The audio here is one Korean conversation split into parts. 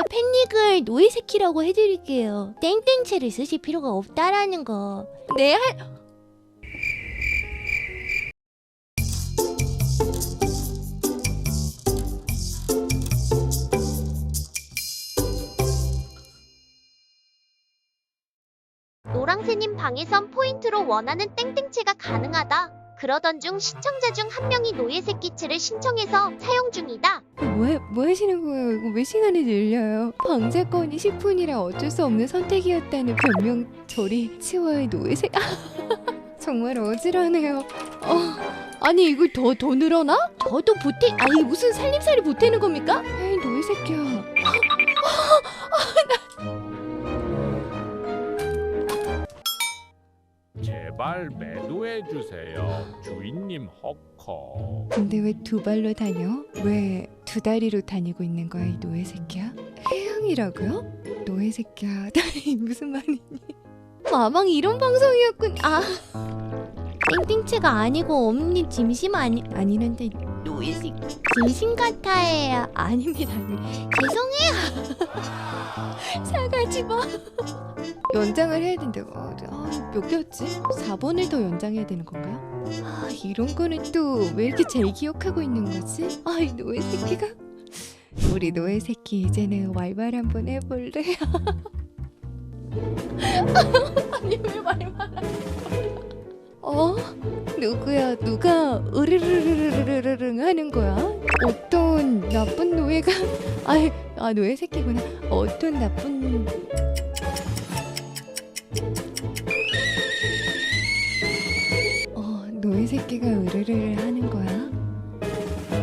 제가 팬닉을 노예새끼라고 해드릴게요. 땡땡채를 쓰실 필요가 없다라는 거. 네, 할... 노랑새님 방에선 포인트로 원하는 땡땡채가 가능하다. 그러던 중 시청자 중 한 명이 노예새끼채를 신청해서 사용 중이다. 뭐, 뭐 하시는 거예요? 이거 왜 시간이 늘려요? 방자권이 10분이라 어쩔 수 없는 선택이었다는 변명 저리 치워의 노예새... 정말 어지러네요. 어, 아니 이거 더, 더 늘어나? 저도 보태... 아니 무슨 살림살이 보태는 겁니까? 에이 노예 새끼야. 제발 매도해 주세요. 주인님 허커. 근데 왜 두 발로 다녀? 왜 두 다리로 다니고 있는 거야 이 노예 새끼야? 혜영이라고요? 노예 새끼야 아니 무슨 말이니? 마망 이런 방송이었군 아 땡땡채가 아니고 엄니 짐심 아니 아니는데 노예 새끼 진심 같아요 아닙니다 죄송해요 사가지 마 연장을 해야 된다고 아, 몇 개였지? 4번을 더 연장해야 되는 건가요? 아 이런 거는 또 왜 이렇게 잘 기억하고 있는 거지? 아이 노예 새끼가 우리 노예 새끼 이제는 왈말 한번 해볼래? 아니 왜 말말 어? 누구야 누가 으르르르르르르 하는 거야? 어떤 나쁜 노예가 아, 아 노예 새끼구나 어떤 나쁜 어, 노예 새끼가 으르르를 하는 거야?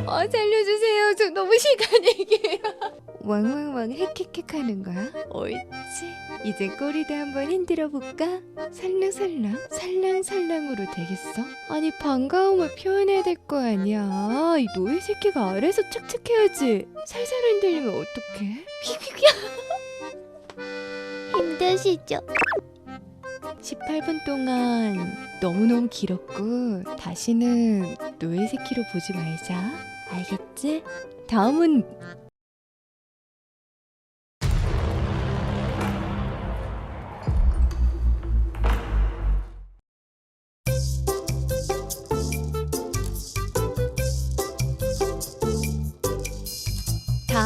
아, 살려주세요. 저 너무 시간이게요. 왕왕왕 헥헥헥 하는 거야? 옳지. 이제 꼬리도 한번 흔들어 볼까? 살랑살랑, 살랑살랑으로 되겠어? 아니 반가움을 표현해야 될 거 아니야. 이 노예 새끼가 아래서 착착해야지. 살살 흔들리면 어떡해? 힘드시죠? 18분 동안 너무너무 길었고 다시는 노예 새끼로 보지 말자 알겠지? 다음은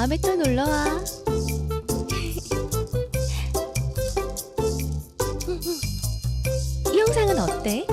다음에 또 놀러와 이 영상은 어때?